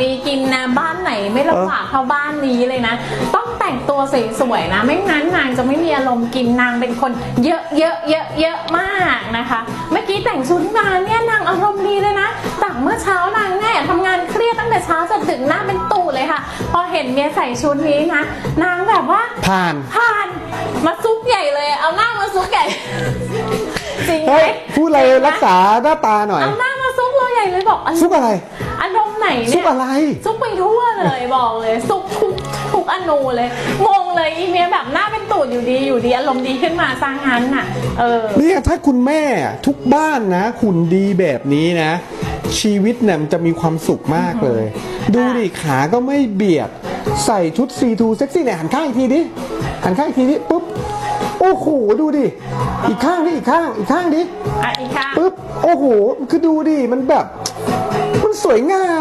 มีกินนะบ้านไหนไม่ลำบากเท่าบ้านนี้เลยนะ ต้องแต่งตัวสวยๆนะ ไม่งั้นนางจะไม่มีอารมณ์กินนางเป็นคน เยอะเยอะเยอะเยอะมากนะคะ เมื่อกี้แต่งชุดมาเนี่ยนางอารมณ์ดีเลยนะจากเมื่อเช้านางเนี่ยทำงานเครียดตั้งแต่เช้าจนถึงหน้าเป็นตู่เลยค่ะ พอเห็นเมียใส่ชุดนี้นะนางแบบว่าผ่านผ่านมาซุกใหญ่เลย เอาหน้ามาซุกใหญ่จริงไหมเฮ้ยพูดอะไรรักษาหน้าตาหน่อยเอาหน้ามาซุกเราใหญ่เลยบอกซุกอะไร อารมณ์ไหนซุเนี่กยอะไร ซุกไปทั่วเลยบอกเลย ซุกทุกทุกอนูเลย งงเลยอีเมียแบบหน้าเป็นตูดอยู่ดีอยู่ดีอารมณ์ดีขึ้นมาสร้างงานน่ะ เออ เนี่ยถ้าคุณแม่ทุกบ้านนะหุ่นดีแบบนี้นะ ชีวิตเนี่ยมันจะมีความสุขมากเลย ดูดิขาก็ไม่เบียด ใส่ชุดซีทูเซ็กซี่เนี่ยหันข้างอีกทีดิหันข้างอีกทีดิปุ๊บโอ้โหดูดิ อีกข้างดิอีกข้างอีกข้างดิอะอีกค่ะปุ๊บโอ้โหคือดูดิมันแบบ มันสวยงาม